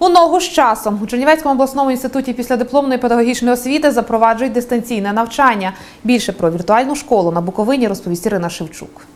У ногу з часом у Чернівецькому обласному інституті післядипломної педагогічної освіти запроваджують дистанційне навчання. Більше про віртуальну школу на Буковині розповість Ірина Шевчук.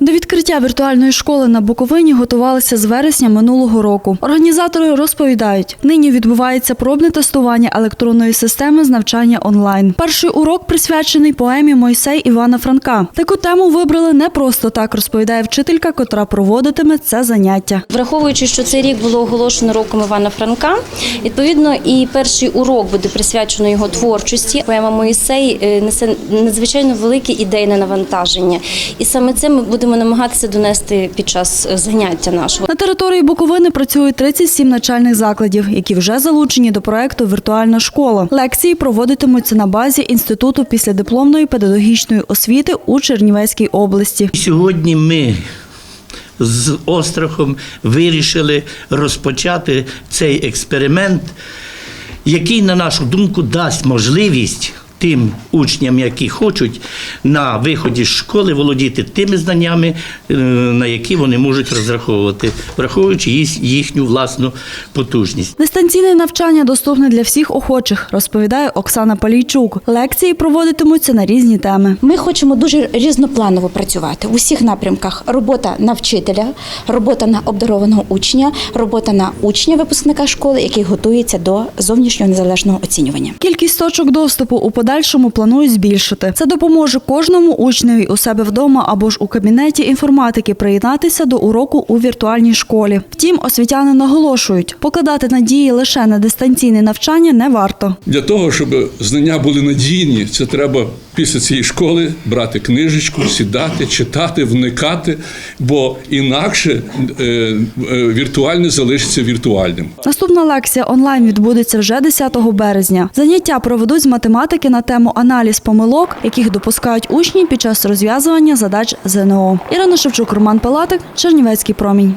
До відкриття віртуальної школи на Буковині готувалися з вересня минулого року. Організатори розповідають, нині відбувається пробне тестування електронної системи з навчання онлайн. Перший урок присвячений поемі Мойсей Івана Франка. Таку тему вибрали не просто так, розповідає вчителька, котра проводитиме це заняття. Враховуючи, що цей рік було оголошено роком Івана Франка, відповідно, і перший урок буде присвячено його творчості. Поема Моїсей е, несе надзвичайно велике ідейне навантаження, і саме це ми будемо намагатися донести під час е, заняття нашого. На території Буковини працюють 37 навчальних закладів, які вже залучені до проекту Віртуальна школа. Лекції проводитимуться на базі інституту післядипломної педагогічної освіти у Чернівецькій області. Сьогодні ми з острахом вирішили розпочати цей експеримент, який, на нашу думку, дасть можливість тим учням, які хочуть на виході з школи володіти тими знаннями, е, на які вони можуть розраховувати, враховуючи їхню власну потужність. Дистанційне навчання доступне для всіх охочих, розповідає Оксана Палійчук. Лекції проводитимуться на різні теми. Ми хочемо дуже різнопланово працювати у всіх напрямках: робота на вчителя, робота на обдарованого учня, робота на учня випускника школи, який готується до зовнішнього незалежного оцінювання. Кількість точок доступу у подальшому планують збільшити. Це допоможе кожному учневі у себе вдома або ж у кабінеті інформатики приєднатися до уроку у віртуальній школі. Втім, освітяни наголошують, покладати надії лише на дистанційне навчання не варто. Для того, щоб знання були надійні, це треба після цієї школи брати книжечку, сідати, читати, вникати, бо інакше е, е, віртуальне залишиться віртуальним. Наступна лекція онлайн відбудеться вже 10 березня. Заняття проведуть з математики тему аналіз помилок, яких допускають учні під час розв'язування задач ЗНО. Ірина Шевчук, Роман Палатик, Чернівецький промінь.